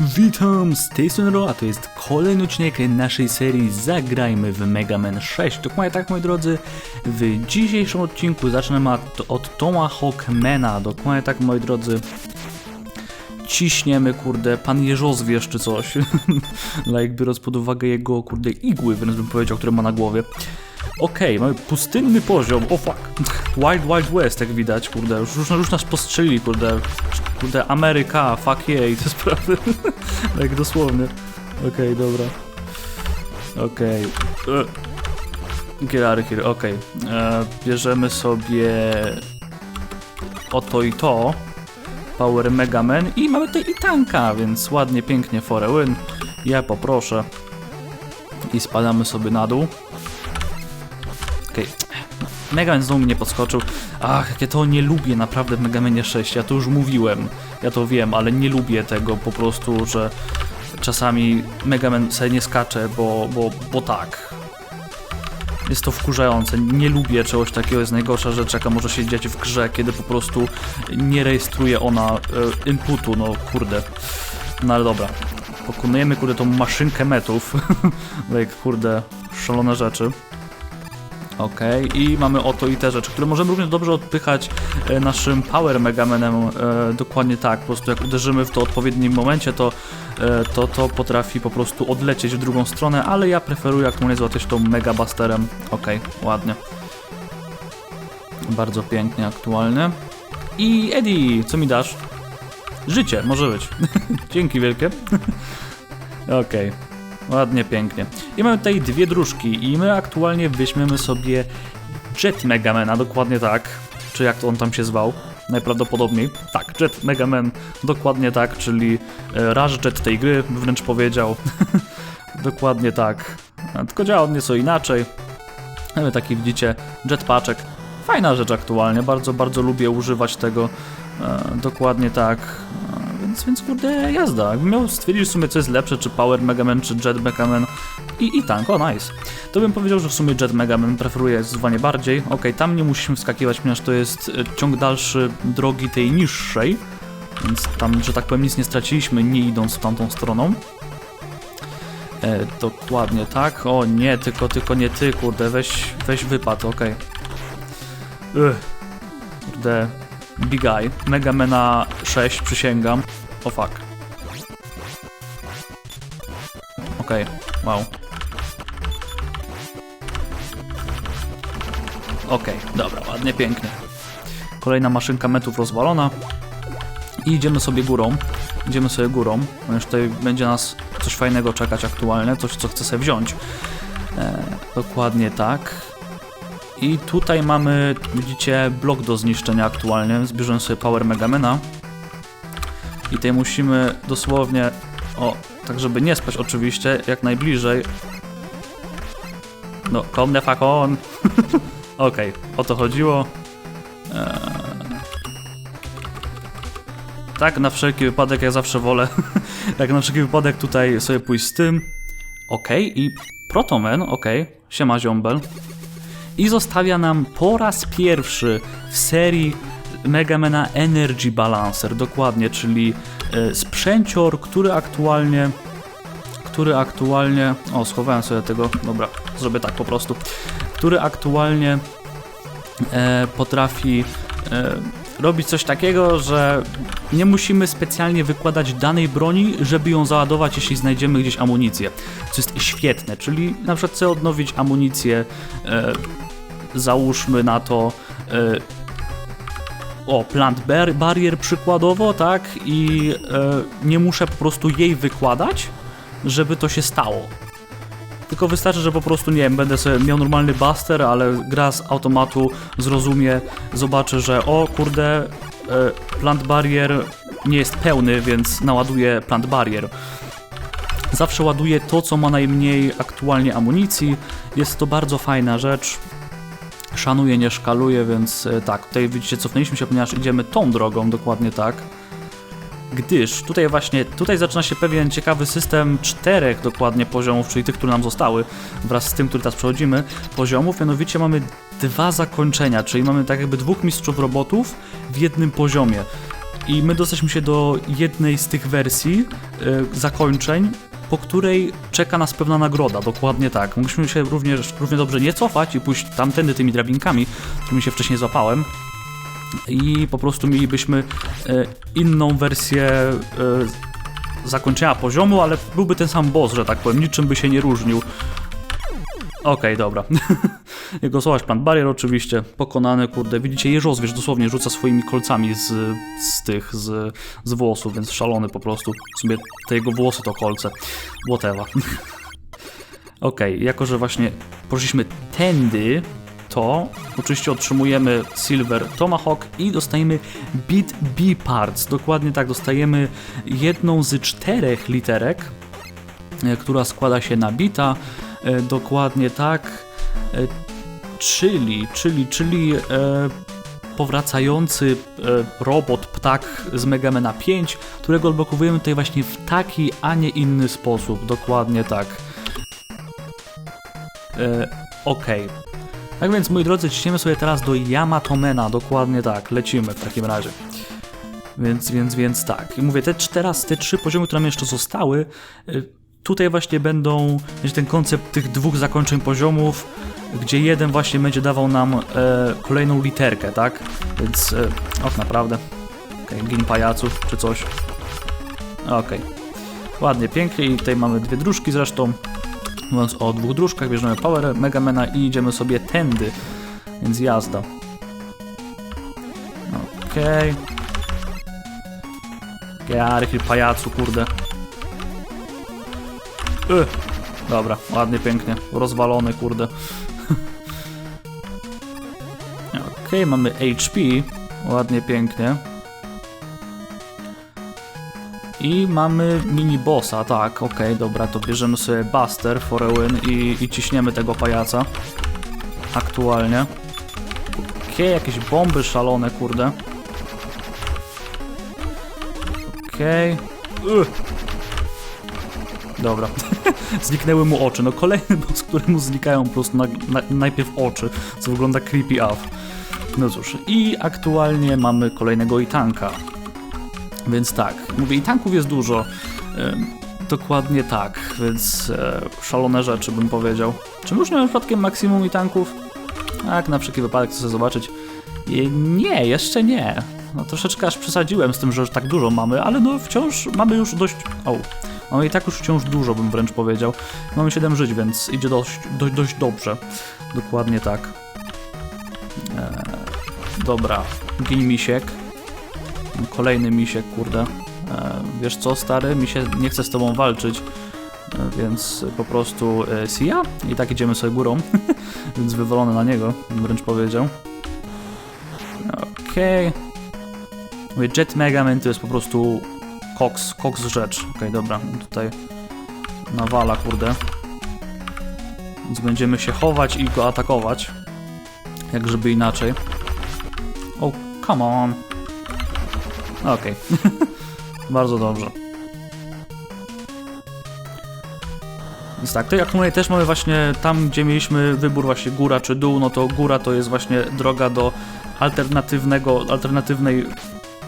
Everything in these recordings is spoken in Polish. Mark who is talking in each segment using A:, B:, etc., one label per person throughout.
A: Witam, z tej strony Ro, a to jest kolejny odcinek naszej serii Zagrajmy w Mega Man 6. Dokładnie tak, moi drodzy, w dzisiejszym odcinku zaczynamy od, od Tomahawkmana. Dokładnie tak, moi drodzy. Ciśniemy, kurde, pan Jeżozwierz czy coś. like, biorąc pod uwagę jego, kurde, igły, wręcz bym powiedział, które ma na głowie. Okej, mamy pustynny poziom, o fuck. Wild Wild West, jak widać, kurde, już, już, już nas postrzelili, kurde. Kurde, Ameryka, fuck yeah, i te sprawy. tak dosłownie. Okej, dobra. Okej. Okay. Get out of here, okej. E, Bierzemy sobie oto i to. Power Mega Man i mamy tutaj i tanka, więc ładnie, pięknie for a win. Ja poproszę. I spadamy sobie na dół. Okej. Mega Man znowu mnie podskoczył. Ach, jak ja to nie lubię naprawdę w Mega Manie 6. Ja to już mówiłem. Ja to wiem, ale nie lubię tego po prostu, że czasami Mega Man sobie nie skacze, bo, bo, bo tak. Jest to wkurzające. Nie lubię czegoś takiego. Jest najgorsza rzecz, jaka może się dziać w grze, kiedy po prostu nie rejestruje ona e, inputu. No kurde. No ale dobra. Pokonujemy kurde tą maszynkę metów. like kurde, szalone rzeczy. Okej, i mamy oto i te rzeczy, które możemy również dobrze odpychać e, naszym Power Megamanem, e, dokładnie tak, po prostu jak uderzymy w to odpowiednim momencie, to, e, to to potrafi po prostu odlecieć w drugą stronę, ale ja preferuję aktualnie złapać tą Mega Busterem. Okej, ładnie. Bardzo pięknie aktualnie. I Eddie, co mi dasz? Życie, może być. Dzięki wielkie. Okej. Ładnie, pięknie. I mamy tutaj dwie dróżki i my aktualnie weźmiemy sobie Jet Megamana, dokładnie tak. Czy jak to on tam się zwał? Najprawdopodobniej. Tak, Jet Megaman, dokładnie tak, czyli e, Jet tej gry, wręcz powiedział. dokładnie tak. Tylko działa on nieco inaczej. Mamy taki, widzicie, jetpaczek. Fajna rzecz aktualnie, bardzo, bardzo lubię używać tego. E, dokładnie tak. Więc, więc kurde, jazda. Jakbym miał stwierdzić w sumie, co jest lepsze, czy Power Mega Man, czy Jet Mega Man i, i tank, o nice. To bym powiedział, że w sumie Jet Mega Man preferuję zdecydowanie bardziej. Ok, tam nie musimy wskakiwać, ponieważ to jest e, ciąg dalszy drogi tej niższej, więc tam, że tak powiem, nic nie straciliśmy, nie idąc tamtą stroną. E, dokładnie tak. O nie, tylko, tylko nie ty, kurde, weź, weź wypad, okej. Okay. Kurde, Big Eye, Mega Mana 6, przysięgam. O fuck. Okej, wow. Okej, dobra, ładnie, pięknie. Kolejna maszynka metów rozwalona. I idziemy sobie górą. Idziemy sobie górą, ponieważ tutaj będzie nas coś fajnego czekać aktualnie, coś co chcę sobie wziąć. E, dokładnie tak. I tutaj mamy, widzicie, blok do zniszczenia aktualnie. Zbierzemy sobie Power Megamana. I tutaj musimy dosłownie, o, tak żeby nie spać oczywiście, jak najbliżej. No, come the fuck on. Okej, o to chodziło. Eee... Tak, na wszelki wypadek, ja zawsze wolę, tak na wszelki wypadek tutaj sobie pójść z tym. Okej, i Protoman, okej, siema ziombel i zostawia nam po raz pierwszy w serii Megamana Energy Balancer, dokładnie, czyli e, sprzęcior, który aktualnie który aktualnie, o schowałem sobie tego, dobra, zrobię tak po prostu, który aktualnie e, potrafi e, robić coś takiego, że nie musimy specjalnie wykładać danej broni, żeby ją załadować, jeśli znajdziemy gdzieś amunicję. Co jest świetne, czyli na przykład chcę odnowić amunicję, e, załóżmy na to e, o, plant bar barrier przykładowo, tak? I e, nie muszę po prostu jej wykładać, żeby to się stało. Tylko wystarczy, że po prostu, nie wiem, będę sobie miał normalny buster, ale gra z automatu zrozumie, zobaczy, że o kurde, e, plant barrier nie jest pełny, więc naładuję plant barrier. Zawsze ładuję to, co ma najmniej aktualnie amunicji. Jest to bardzo fajna rzecz. Szanuję, nie szkaluję, więc e, tak, tutaj widzicie, cofnęliśmy się, ponieważ idziemy tą drogą, dokładnie tak gdyż tutaj właśnie, tutaj zaczyna się pewien ciekawy system czterech dokładnie poziomów, czyli tych, które nam zostały, wraz z tym, który teraz przechodzimy, poziomów, mianowicie mamy dwa zakończenia, czyli mamy tak jakby dwóch mistrzów robotów w jednym poziomie. I my dostaliśmy się do jednej z tych wersji y, zakończeń, po której czeka nas pewna nagroda, dokładnie tak. Mogliśmy się również, równie dobrze nie cofać i pójść tamtędy tymi drabinkami, którymi się wcześniej złapałem. I po prostu mielibyśmy e, inną wersję e, zakończenia poziomu, ale byłby ten sam boss, że tak powiem, niczym by się nie różnił. Okej, dobra. Jego słowa Plant Barrier oczywiście, pokonany, kurde. Widzicie, jeżozwierz dosłownie rzuca swoimi kolcami z, z tych, z, z włosów, więc szalony po prostu. W sumie te jego włosy to kolce. Whatever. Okej, jako że właśnie poszliśmy tędy, to oczywiście otrzymujemy Silver Tomahawk i dostajemy Bit B Parts. Dokładnie tak, dostajemy jedną z czterech literek, e, która składa się na bita. E, dokładnie tak. E, czyli, czyli, czyli e, powracający robot, ptak z Megamena 5, którego odblokowujemy tutaj właśnie w taki, a nie inny sposób. Dokładnie tak. Okej. Tak więc, moi drodzy, ciśniemy sobie teraz do Yamatomena, dokładnie tak, lecimy w takim razie. Więc, więc, więc tak. I mówię, te teraz te trzy poziomy, które nam jeszcze zostały, tutaj właśnie będą, będzie ten koncept tych dwóch zakończeń poziomów, gdzie jeden właśnie będzie dawał nam e, kolejną literkę, tak? Więc, e, och, naprawdę. Okay, gin pajaców, czy coś. Okej. Ładnie, pięknie i tutaj mamy dwie dróżki zresztą. Mówiąc o dwóch dróżkach, bierzemy Power Megamena i idziemy sobie tędy. Więc jazda. Okej. Okay. Jarki, pajacu, kurde. Y. Dobra, ładnie, pięknie. Rozwalony, kurde. Okej, okay, mamy HP. Ładnie, pięknie. I mamy mini bossa, tak, okej, okay, dobra, to bierzemy sobie Buster for a win i, i ciśniemy tego pajaca. Aktualnie. Okej, okay, jakieś bomby szalone, kurde. Okej. Okay. Dobra. Zniknęły mu oczy. No kolejny boss, któremu znikają po prostu na, na, najpierw oczy, co wygląda creepy off. No cóż, i aktualnie mamy kolejnego itanka. Więc tak, mówię, i tanków jest dużo. dokładnie tak, więc e, szalone rzeczy bym powiedział. Czy już nie mam przypadkiem maksimum i tanków? Tak, na wszelki wypadek chcę zobaczyć. nie, jeszcze nie. No troszeczkę aż przesadziłem z tym, że już tak dużo mamy, ale no wciąż mamy już dość... O, mamy i tak już wciąż dużo, bym wręcz powiedział. Mamy 7 żyć, więc idzie dość, dość, dość dobrze. Dokładnie tak. Eee, dobra, gin misiek. Kolejny misiek, kurde. E, wiesz co, stary, mi się nie chce z tobą walczyć, e, więc po prostu e, Sia i tak idziemy sobie górą, więc wywalony na niego, wręcz powiedział. Okej. Okay. Jet Megaman to jest po prostu koks, koks rzecz. Okej, okay, dobra, tutaj nawala, kurde. Więc będziemy się chować i go atakować. Jak żeby inaczej. Oh, come on. Okej. Okay. Bardzo dobrze. Więc tak, jak mówię, też mamy właśnie tam, gdzie mieliśmy wybór właśnie góra czy dół, no to góra to jest właśnie droga do alternatywnego, alternatywnej,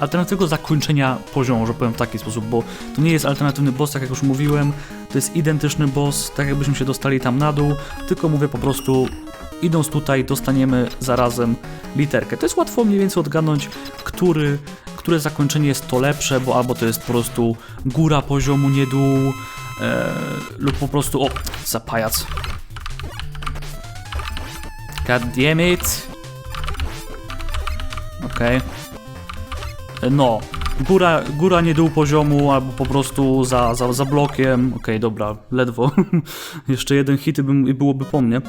A: alternatywnego zakończenia poziomu, że powiem w taki sposób, bo to nie jest alternatywny boss, tak jak już mówiłem, to jest identyczny boss, tak jakbyśmy się dostali tam na dół, tylko mówię po prostu, idąc tutaj dostaniemy zarazem literkę. To jest łatwo mniej więcej odgadnąć, który które zakończenie jest to lepsze, bo albo to jest po prostu góra poziomu, nie dół, e, lub po prostu, o, za pajac. God damn it. Okej. Okay. No, góra, góra nie dół poziomu, albo po prostu za, za, za blokiem. Okej, okay, dobra, ledwo. Jeszcze jeden hit i byłoby po mnie.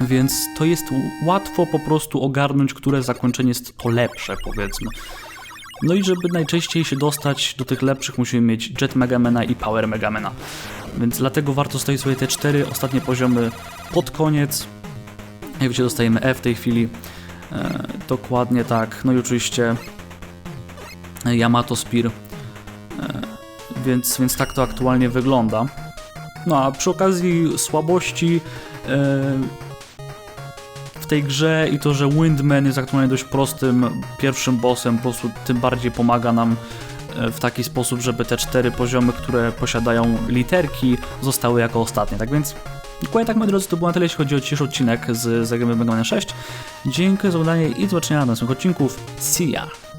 A: Więc to jest łatwo po prostu ogarnąć, które zakończenie jest to lepsze, powiedzmy. No i żeby najczęściej się dostać do tych lepszych, musimy mieć Jet Megamena i Power Megamena. Więc dlatego warto stoić sobie te cztery ostatnie poziomy pod koniec. Jak wiecie, dostajemy E w tej chwili. E, dokładnie tak. No i oczywiście Yamato Spear. E, więc, więc tak to aktualnie wygląda. No a przy okazji słabości e, tej grze i to, że Windman jest aktualnie dość prostym pierwszym bossem, po prostu tym bardziej pomaga nam e, w taki sposób, żeby te cztery poziomy, które posiadają literki, zostały jako ostatnie. Tak więc Dokładnie tak, moi drodzy, to było na tyle, jeśli chodzi o dzisiejszy odcinek z Zagramy Mega Man 6. Dziękuję za oglądanie i do zobaczenia na następnych odcinków. See ya!